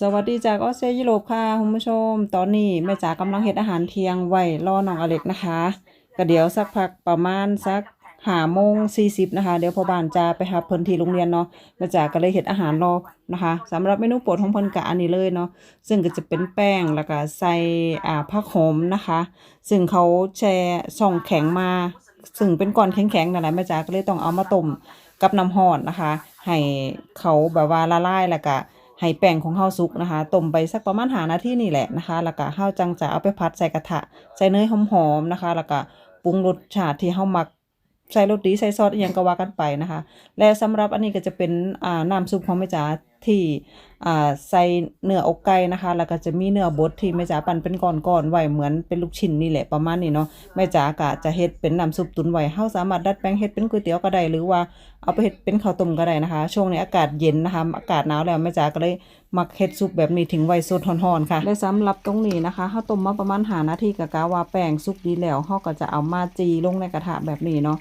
สวัสดีจากออสเตรเลียยุโรปค่ะคุณผู้ชม ตอนนี้แม่จ๋ากำลังเฮ็ดอาหารเที่ยงไว้รอน้องอเล็กนะคะก็เดี๋ยวสักพักประมาณสักหาโมงสี่สิบนะคะ เดี๋ยวพอบ้านจะไปหาเพิ่นที่โรงเรียนเนาะแม่จ๋าก็เลยเฮ็ดอาหารรอนะคะสำหรับเมนูโปรดของเพิ่นก็อันนี้เลยเนาะซึ่งก็จะเป็นแป้งแล้วก็ใส่อ่าผักหอมนะคะ ซึ่งเขาแช่ช่องแข็งมา ซึ่งเป็นก้อนแข็งๆนั่นแหละแม่จ๋าก็เลยต้องเอามาต้มกับน้ำร้อนนะคะ ให้เขาแบบว่าละลายแล้วก็ ให้แป้งของข้าวสุกนะคะต้มไปสักประมาณหานาทีนี่แหละนะคะ แล้วก็ข้าวจังจะเอาไปผัดใส่กระทะใส่เนยหอมๆนะคะ แล้วก็ปรุงรสชาติที่ข้าหมักใส่รสดีใส่ซอสอยังก็ว่ากันไปนะคะ และสำหรับอันนี้ก็จะเป็นอ่าน้ำซุปของแม่จ๋า ที่อ่าใส่เนื้ออกไก่นะคะ แล้วก็จะมีเนื้อบดที่แม่จ๋าปั่นเป็นก้อนๆไว้เหมือนเป็นลูกชิ้นนี่แหละประมาณนี้เนาะแม่จ๋าก็จะเฮ็ดเป็นน้ำซุปตุ๋นไว้เฮาสามารถดัดแปลงเฮ็ดเป็นก๋วยเตี๋ยวก็ได้หรือว่าเอาไปเฮ็ดเป็นข้าวต้มก็ได้นะคะ ช่วงนี้อากาศเย็นนะคะ อากาศหนาวแล้วแม่จ๋าก็เลยมักเฮ็ดซุปแบบนี้ถึงไว้สดร้อนๆค่ะและสำหรับตรงนี้นะคะเฮาต้มมาประมาณ5นาทีก็กะว่าแป้งสุกดีแล้วเฮาก็จะเอามาจีลงในกระทะแบบนี้เนาะ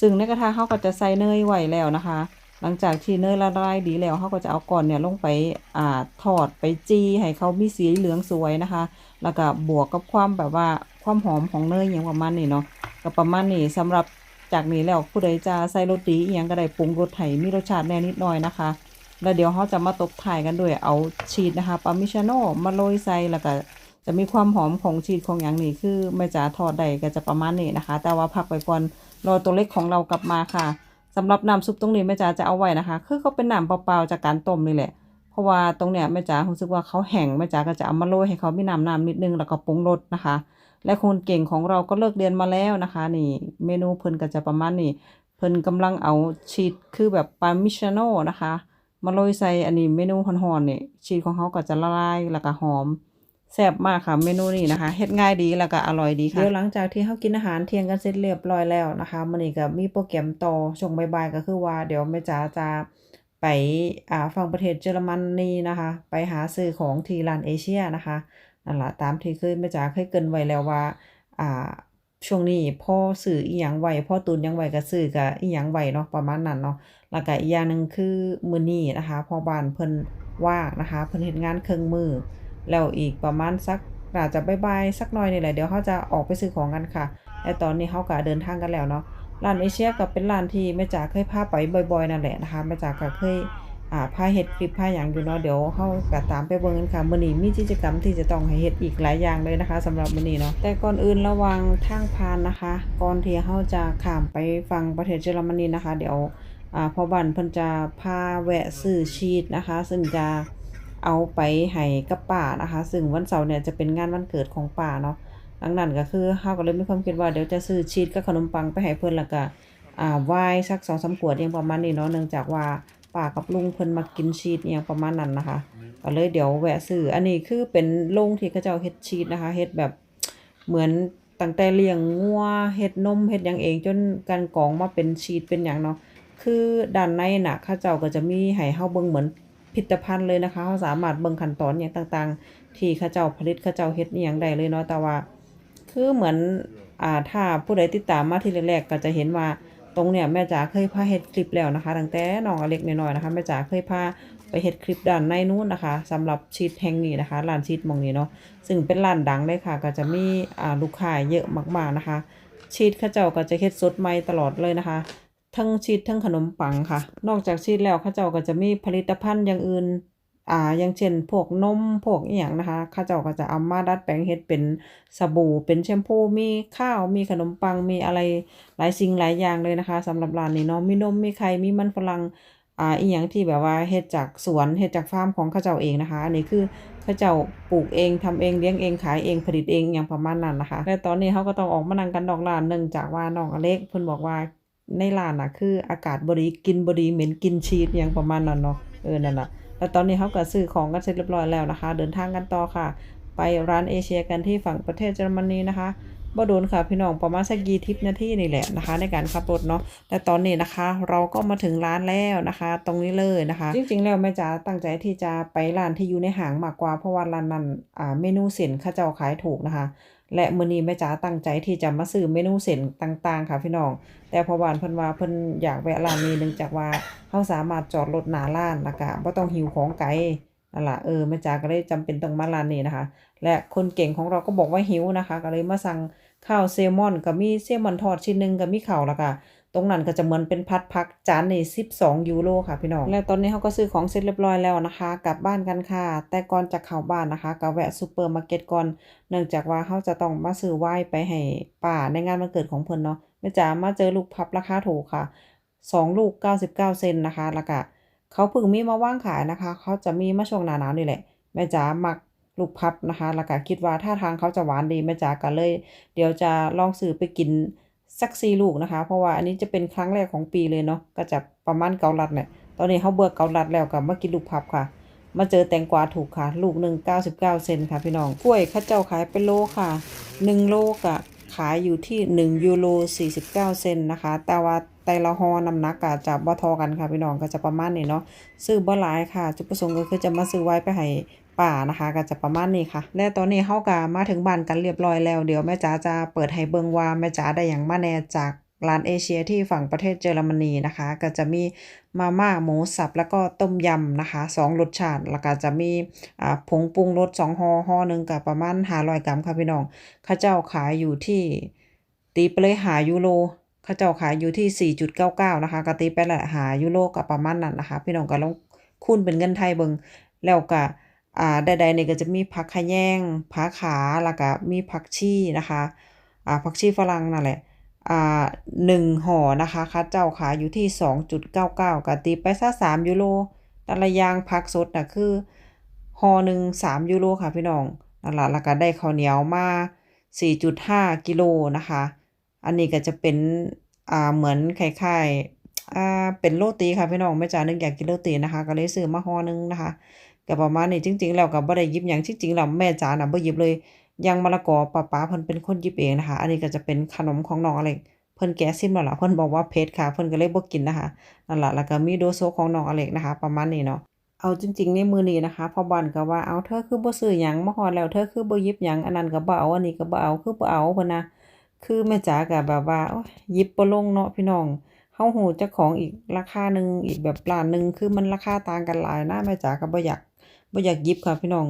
ซึ่งในกระทะเขาก็จะใส่เนยไว้แล้วนะคะ หลังจากที่เนยละลายดีแล้วเขาก็จะเอาก่อนเนี่ยลงไปอ่าทอดไปจี้ให้เขามีสีเหลืองสวยนะคะ แล้วก็บวกกับความแบบว่าความหอมของเนยอย่างประมาณนี้เนาะก็ประมาณนี้สำหรับจากนี้แล้วผู้ใดจะใส่รสดีอหยังก็ได้ปรุงรสไถมีรสชาติแน่นิดหน่อยนะคะ แล้วเดี๋ยวเขาจะมาตบท้ายกันด้วยเอาชีสนะคะปามิชโน่มาโรยใส่แล้วก็จะมีความหอมของชีสของอย่างนี้คือแม่จ๋าทอดได้ก็จะประมาณนี้นะคะ แต่ว่าพักไปก่อนรอตัวเล็กของเรากลับมาค่ะ สำหรับน้ำซุปตรงนี้แม่จ๋าจะเอาไว้นะคะ คือเขาเป็นน้ำเปล่าๆจากการต้มนี่แหละ เพราะว่าตรงเนี้ยแม่จ๋ารู้สึกว่าเขาแห้งแม่จ๋าก็จะเอามาโรยให้เขามีน้ำน้ำนิดนึงแล้วก็ปรุงรสนะคะ และคนเก่งของเราก็เลิกเรียนมาแล้วนะคะ นี่เมนูเพิ่นก็จะประมาณนี้เพิ่นกำลังเอาชีสคือแบบปามิชโน่นะคะ มาโรยใส่อันนี้เมนูฮ้อนๆนี่ชีสของเขาก็จะละลายแล้วก็หอม แซ่บมากค่ะเมนูนี้นะคะเฮ็ดง่ายดีแล้วก็อร่อยดีค่ะเดี๋ยวหลังจากที่เฮากินอาหารเที่ยงกันเสร็จเรียบร้อยแล้วนะคะมื้อนี้ก็มีโปรแกรมต่อช่วงบ่ายๆก็คือว่าเดี๋ยวแม่จ๋าจะไปอ่าฝั่งประเทศเยอรมนีนะคะ ไปหาซื้อของที่ร้านเอเชียนะคะนั่นแหละตามที่เคยแม่จ๋าเคยเกินไว้แล้วว่าอ่าช่วงนี้พ่อซื้ออีหยังไหวพ่อตุนยังไหว้ก็ซื้อก็อีหยังไหวเนาะประมาณนั้นเนาะแล้วก็อีกอย่างหนึ่งคือมือนี้นะคะพ่อบ้านเพิ่นว่างนะคะเพิ่นเฮ็ดงานเครึ่องมือ แล้วอีกประมาณสักน่าจจะบายๆสักหน่อยนี่แหละเดี๋ยวเขาจะออกไปซื้อของกันค่ะและตอนนี้เขาก็เดินทางกันแล้วเนาะร้านเอเชียก็เป็นร้านที่แม่จ๋าเคยพาไปบ่อยๆนั่นแหละนะคะแม่จ๋าก็เคยอ่าพาเฮ็ดคลิปพาหยังอยู่เนาะเดี๋ยวเฮาก็ตามไปเบิ่งกันค่ะมื้อนี้มีกิจกรรมที่จะต้องให้เฮ็ดอีกหลายอย่างเลยนะคะสำหรับมื้อนี้เนาะแต่ก่อนอื่นระวังทางผ่านนะคะ ก่อนที่เฮาจะข้ามไปฝั่งประเทศเยอรมนีนะคะ เดี๋ยวอ่าพอบ้านเพิ่นจะพาแวะซื้อชีสนะคะ ซึ่งจะ เอาไปให้กับป้านะคะ ซึ่งวันเสาร์เนี่ยจะเป็นงานวันเกิดของป้าเนาะดังนั้นก็คือเฮาก็เลยมีความคิดว่าเดี๋ยวจะซื้อชีสกับขนมปังไปให้เพิ่อนแล้วก็อ่าไวน์สัก2-3ขวดอหยังประมาณนี้เนาะเนื่องจากว่าป้ากับลุงเพิ่นมากินชีสอหยังประมาณนั้นนะคะก็เลยเดี๋ยวแวะซื้ออันนี้คือเป็นโรงที่เขาเจ้าเฮ็ดชีสนะคะเฮ็ดแบบเหมือนตั้งแต่เลี้ยงงัวเฮ็ดนมเฮ็ดหยังเองจนกันกองมาเป็นชีสเป็นหยังเนาะคือด้านในน่ะเขาเจ้าก็จะมีให้เฮาเบิ่งเหมือน ผลิตภัณฑ์เลยนะคะเขาสามารถเบิ่งขั้นตอนอย่างต่างๆ ที่เขาเจ้าผลิตเขาเจ้าเฮ็ดอย่างใดเลยเนาะแต่ว่า คือเหมือนอ่าถ้าผู้ใดติดตามมาที่แรกๆก็จะเห็นว่าตรงเนี่ยแม่จ๋าเคยพาเฮ็ดคลิปแล้วนะคะตั้งแต่น้องอเล็กน้อยๆนะคะแม่จ๋าเคยพาไปเฮ็ดคลิปด้านในนู้นนะคะสำหรับชีสแห่งนี้นะคะร้านชีสหมองนี้เนาะซึ่งเป็นร้านดังเลยค่ะ ก็จะมีอ่าลูกค้าเยอะมากๆนะคะ ชีสเขาเจ้าก็จะเฮ็ดสดใหม่ตลอดเลยนะคะ ทั้งชีสทั้งขนมปังค่ะ นอกจากชีสแล้วเขาเจ้าก็จะมีผลิตภัณฑ์อย่างอื่นอ่าอย่างเช่นพวกนมพวกอีหยังนะคะเขาเจ้าก็จะเอามาดัดแปลงเฮ็ดเป็นสบู่เป็นแชมพูมีข้าวมีขนมปังมีอะไรหลายสิ่งหลายอย่างเลยนะคะสำหรับร้านนี้เนาะมีนมมีไข่มีมันฝรั่งอ่าอีหยังที่แบบว่าเฮ็ดจากสวนเฮ็ดจากฟาร์มของเขาเจ้าเองนะคะอันนี้คือเขาเจ้าปลูกเองทำเองเลี้ยงเองขายเองผลิตเองอย่างประมาณนั้นนะคะและตอนนี้เขาก็ต้องออกมานั่งกันนอกร้านเนื่องจากว่าน้องอเล็กเพิ่นบอกว่า ในร้านน่ะคืออากาศบดีกินบดีเหม็นกินชีสอย่างประมาณนั้นเนาะเออนั่นน่ะแล้วตอนนี้เขาก็ซื้อของกันเสร็จเรียบร้อยแล้วนะคะ เดินทางกันต่อค่ะ ไปร้านเอเชียกันที่ฝั่งประเทศเยอรมนีนะคะ บ่โดนค่ะพี่น้องประมาณสักยี่ทิปนาทีนี่แหละนะคะ ในการขับรถเนาะแต่ตอนนี้นะคะ เราก็มาถึงร้านแล้วนะคะ ตรงนี้เลยนะคะ จริงๆแล้วแม่จ๋าตั้งใจที่จะไปร้านที่อยู่ในห้างมากกว่าเพราะว่าร้านนั้นอ่าเมนูเส้นเขาเจ้าขายถูกนะคะ และมื้อนี้แม่จ๋าตั้งใจที่จะมาซื้อเมนูเส้นต่างๆ ค่ะพี่น้อง แต่พอบ้านเพิ่นว่าเพิ่นอยากแวะร้านนี้เนื่องจากว่าเฮาสามารถจอดรถหน้าร้านแล้วก็บ่ต้องหิวของไกล นั่นล่ะเออแม่จ๋าก็เลยจำเป็นต้องมาร้านนี้นะคะ และคนเก่งของเราก็บอกว่าหิวนะคะ ก็เลยมาสั่งข้าวเซลมอนก็มีเซลมอนทอดชิ้นหนึ่งก็มีข้าวแล้วก็ตรงนั้นก็จะเหมือนเป็นพัดพักจานนี่12ยูโรค่ะพี่น้อง แล้วตอนนี้เขาก็ซื้อของเสร็จเรียบร้อยแล้วนะคะ กลับบ้านกันค่ะ แต่ก่อนจะเข้าบ้านนะคะก็แวะซูเปอร์มาร์เก็ตก่อน เนื่องจากว่าเขาจะต้องมาซื้อไหว้ไปให้ป้าในงานวันเกิดของเพิ่นเนาะแม่จ๋ามาเจอลูกพับราคาถูกค่ะ2ลูก99เซนนะคะแล้วก็ เขาพิ่งมีมาว่างขายนะคะ เขาจะมีมาช่วงหนาหนาวนี่แหละ แม่จ๋ามักลูกพับนะคะแล้วก็คิดว่าท่าทางเขาจะหวานดีแม่จ๋าก็เลย เดี๋ยวจะลองซื้อไปกินสักสี่ลูกนะคะ เพราะว่าอันนี้จะเป็นครั้งแรกของปีเลยเนาะก็จะประมาณเกาลัดเนี่ยตอนนี้เขาเบื่อเกาลัดแล้วกับมากินลูกพับค่ะ มาเจอแตงกวาถูกค่ะ ลูกหนึ่งเก้าสิบเก้าเซนค่ะพี่น้องกล้วยข้าเจ้าขายเป็นโลค่ะหนึ่งโลกะ ขายอยู่ที่1ยูโร49 เซนนะคะ แต่ว่าแต่ละฮอน้ำหนักก็จะบ่ทอกันค่ะพี่น้องก็จะประมาณนี้เนาะซื้อบ่หลายค่ะ จุดประสงค์ก็คือจะมาซื้อไว้ไปให้ป่านะคะก็จะประมาณนี้ค่ะ และตอนนี้เฮาก็มาถึงบ้านกันเรียบร้อยแล้ว เดี๋ยวแม่จ๋าจะเปิดให้เบิ่งว่าแม่จ๋าได้อย่างมาแน่จาก ร้านเอเชียที่ฝั่งประเทศเยอรมนีนะคะ ก็จะมีมาม่าหมูสับแล้วก็ต้มยำนะคะสองรสชาติ แล้วก็จะมีอ่าผงปรุงรสสองห่อห่อหนึ่งก็ประมาณ500กรัมค่ะพี่น้องเขาเจ้าขายอยู่ที่ตีไปเลยหายูโรเขาเจ้าขายอยู่ที่ 4.99 นะคะกตีไปละหายูโรก็ประมาณนั้นนะคะ พี่น้องก็ลองคูณเป็นเงินไทยเบิงแล้วก็อ่าใดๆนี่ก็จะมีผักขะแยงผักขาแล้วก็มีผักชีนะคะอ่าผักชีฝรั่งนั่นแหละ หนึ่งห่อนะคะเขาเจ้าขายอยู่ที่ 2.99ก็ตีไปซะ3ยูโรแต่ละยางผักสดนะคือห่อหนึ่ง3ยูโรค่ะพี่น้องนั่นละแล้วก็ได้ข้าวเหนียวมา 4.5 กิโลนะคะ อันนี้ก็จะเป็นอ่าเหมือนคล้ายๆอ่าเป็นโรตีค่ะพี่น้องแม่จ๋านึกอยากกินโรตีนะคะ ก็เลยซื้อมาห่อหนึงนะคะก็ประมาณนี้จริงๆแล้วก็บ่ได้ยิบหยังจริงแล้วแม่จ๋าน่ะบ่หยิบเลย ย่างมะละกอป้าป๋าเพิ่นเป็นคนหยิบเองนะคะ อันนี้ก็จะเป็นขนมของน้องอเล็กเพิ่นแกะซิมแล้วล่ะเพิ่นบอกว่าเผ็ดค่ะ เพิ่นก็เลยบ่กินนะคะนั่นแหละแล้วก็มีโดโซของน้องอเล็กนะคะ ประมาณนี้เนาะเอาจริงๆในมือนี้นะคะพอบ้านก็ว่าเอาเธอคือบ่ซื้อหยังมาฮอดแล้วเธอคือบ่หยิบหยังอันนั้นก็บ่เอาอันนี้ก็บ่เอาคือบ่เอาเพิ่นนะคือแม่จ๋าก็แบบว่ายหยิบบ่ลงเนาะพี่น้องเฮาฮู้เจ้าของอีกราคาหนึ่งอีกแบบร้านหนึ่งคือมันราคาต่างกันหลายนะแม่จ๋าก็บ่อยากบ่อยากหยิบค่ะพี่น้อง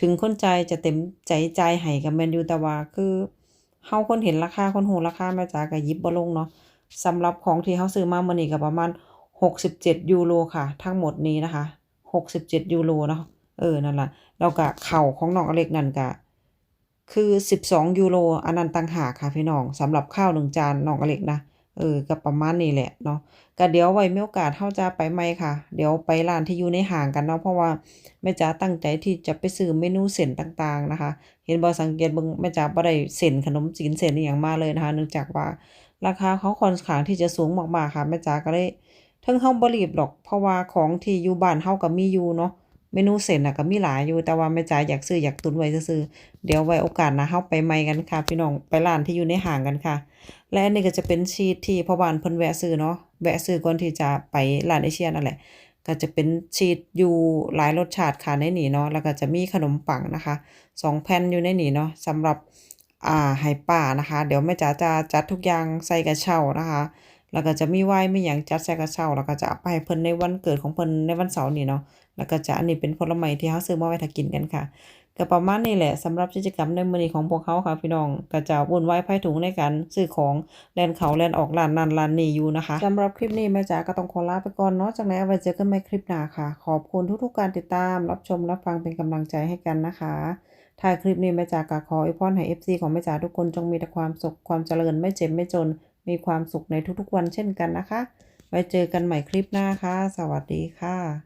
ถึงคนใจจะเต็มใจใจให้ก็แมนยูแต่ว่าคือเฮาคนเห็นราคาคนฮู้ราคาม่จ๋าก็หยิบบ่ลงเนาะสำหรับของที่เฮาซื้อมาเมื้อนี้ก็ประมาณ 67 ยูโรค่ะ ทั้งหมดนี้นะคะ 67 ยูโรเนาะเออนั่นล่ะแล้วก็เข้าของน้องอเล็กนั่นก็คือ 12 ยูโรอันนั้นต่างหากค่ะพี่น้องสำหรับข้าวหนึ่งจานน้องอเล็กนะ เออก็ประมาณนี้แหละเนาะก็เดี๋ยวไว้มีโอกาสเฮาจะไปใหม่ค่ะ เดี๋ยวไปร้านที่อยู่ในห้างกันเนาะเพราะว่าแม่จ๋าตั้งใจที่จะไปซื้อเมนูเส้นต่างๆนะคะ เห็นบ่สังเกตเบิ่งแม่จ๋าบ่ได้เส้นขนมจีนเส้นอีหยังมาเลยนะคะเนื่องจากว่าราคาเขาค่อนข้างที่จะสูงมากๆค่ะแม่จ๋าก็เลยเทิงเฮาบ่รีบดอกเพราะว่าของที่อยู่บ้านเฮาก็มีอยู่เนาะ เมนูเส้นน่ะก็มีหลายอยู่แต่ว่าแม่จ๋าอยากซื้ออยากตุนไว้ซื่อเดี๋ยวไว้โอกาสน้าเฮาไปใหม่กันค่ะ พี่น้องไปร้านที่อยู่ในห้างกันค่ะ และอันนี้ก็จะเป็นชีสที่พ่อบ้านเพิ่นแวะซื้อเนาะแวะซื้อก่อนที่จะไปร้านเอเชียนั่นแหละ ก็จะเป็นชีสอยู่หลายรสชาติค่ะในนี้เนาะแล้วก็จะมีขนมปังนะคะสองแผ่นอยู่ในนี้เนาะสำหรับอ่าให้ป้านะคะ เดี๋ยวแม่จ๋าจะจัดทุกอย่างใส่กระเช้านะคะ แล้วก็จะมีไหวน์มีหยังจัดใส่กระเช้าแล้วก็จะเอาไปเพิ่นในวันเกิดของเพิ่นในวันเสาร์นี้เนาะแล้วก็จะอันนี้เป็นผลไม้ที่เฮาซื้อมาไว้ถ้ากินกันค่ะก็ประมาณนี้แหละสำหรับกิจกรรมในมื้อนี้ของพวกเขาค่ะพี่น้องก็จะวุ่นวายไผถุงในการซื้อของแลนเขาแลนออกร้านนั้นร้านนี้อยู่นะคะสำหรับคลิปนี้แม่จ๋าก็ต้องขอลาไปก่อนเนาะจากนั้นเอาไว้เจอกันใหม่คลิปหน้าค่ะ ขอบคุณทุกๆการติดตาม รับชมรับฟังเป็นกำลังใจให้กันนะคะท้ายคลิปนี้แม่จ๋าก็ขออวยพรให้ FC ของแม่จ๋าทุกคนจงมีแต่ความสุขความเจริญไม่เจ็บไม่จน มีความสุขในทุกๆวันเช่นกันนะคะ ไว้เจอกันใหม่คลิปหน้าค่ะ สวัสดีค่ะ